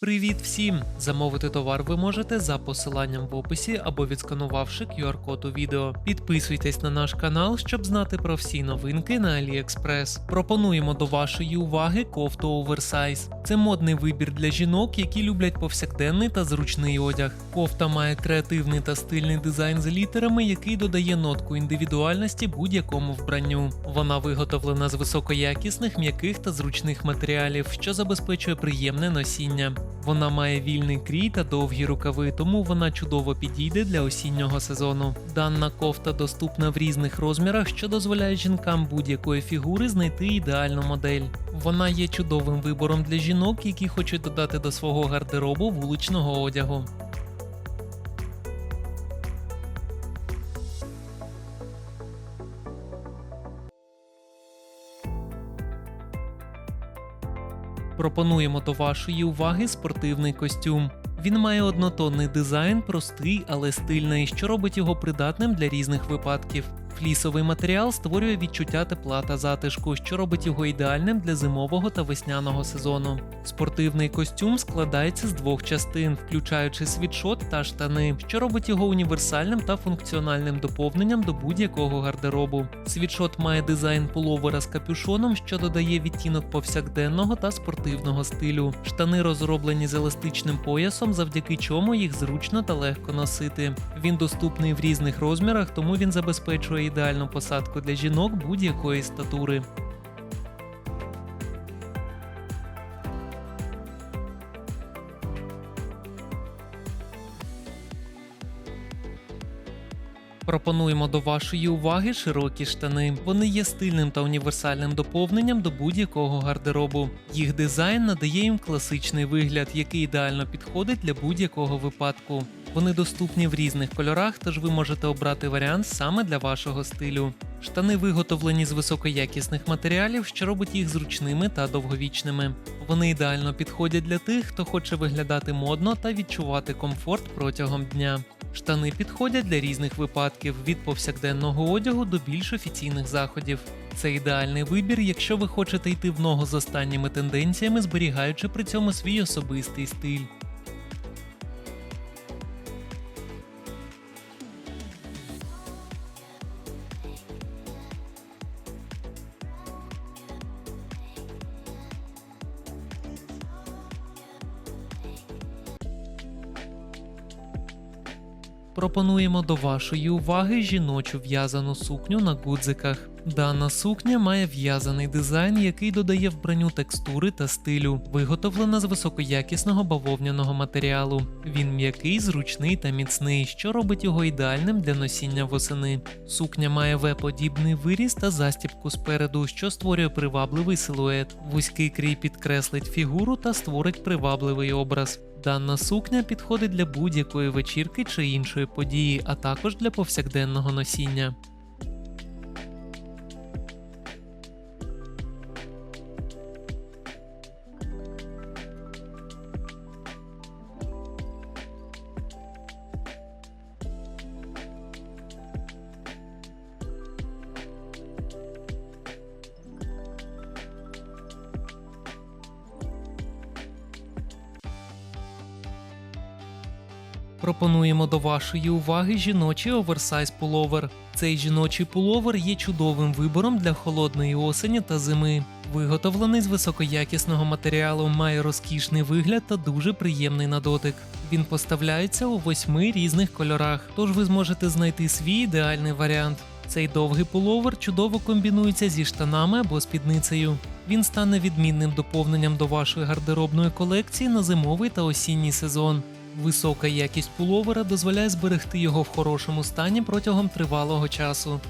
Привіт всім! Замовити товар ви можете за посиланням в описі або відсканувавши QR-код у відео. Підписуйтесь на наш канал, щоб знати про всі новинки на AliExpress. Пропонуємо до вашої уваги кофту оверсайз. Це модний вибір для жінок, які люблять повсякденний та зручний одяг. Кофта має креативний та стильний дизайн з літерами, який додає нотку індивідуальності будь-якому вбранню. Вона виготовлена з високоякісних, м'яких та зручних матеріалів, що забезпечує приємне носіння. Вона має вільний крій та довгі рукави, тому вона чудово підійде для осіннього сезону. Дана кофта доступна в різних розмірах, що дозволяє жінкам будь-якої фігури знайти ідеальну модель. Вона є чудовим вибором для жінок, які хочуть додати до свого гардеробу вуличного одягу. Пропонуємо до вашої уваги спортивний костюм. Він має однотонний дизайн, простий, але стильний, що робить його придатним для різних випадків. Флісовий матеріал створює відчуття тепла та затишку, що робить його ідеальним для зимового та весняного сезону. Спортивний костюм складається з двох частин, включаючи світшот та штани, що робить його універсальним та функціональним доповненням до будь-якого гардеробу. Світшот має дизайн пуловера з капюшоном, що додає відтінок повсякденного та спортивного стилю. Штани розроблені з еластичним поясом, завдяки чому їх зручно та легко носити. Він доступний в різних розмірах, тому він забезпечує ідеальну посадку для жінок будь-якої статури. Пропонуємо до вашої уваги широкі штани. Вони є стильним та універсальним доповненням до будь-якого гардеробу. Їх дизайн надає їм класичний вигляд, який ідеально підходить для будь-якого випадку. Вони доступні в різних кольорах, тож ви можете обрати варіант саме для вашого стилю. Штани виготовлені з високоякісних матеріалів, що робить їх зручними та довговічними. Вони ідеально підходять для тих, хто хоче виглядати модно та відчувати комфорт протягом дня. Штани підходять для різних випадків від повсякденного одягу до більш офіційних заходів. Це ідеальний вибір, якщо ви хочете йти в ногу з останніми тенденціями, зберігаючи при цьому свій особистий стиль. Пропонуємо до вашої уваги жіночу в'язану сукню на гудзиках. Дана сукня має в'язаний дизайн, який додає вбранню текстури та стилю, виготовлена з високоякісного бавовняного матеріалу. Він м'який, зручний та міцний, що робить його ідеальним для носіння восени. Сукня має В-подібний виріз та застібку спереду, що створює привабливий силует. Вузький крій підкреслить фігуру та створить привабливий образ. Дана сукня підходить для будь-якої вечірки чи іншої події, а також для повсякденного носіння. Пропонуємо до вашої уваги жіночий оверсайз пуловер. Цей жіночий пуловер є чудовим вибором для холодної осені та зими. Виготовлений з високоякісного матеріалу, має розкішний вигляд та дуже приємний на дотик. Він поставляється у восьми різних кольорах, тож ви зможете знайти свій ідеальний варіант. Цей довгий пуловер чудово комбінується зі штанами або спідницею. Він стане відмінним доповненням до вашої гардеробної колекції на зимовий та осінній сезон. Висока якість пуловера дозволяє зберегти його в хорошому стані протягом тривалого часу.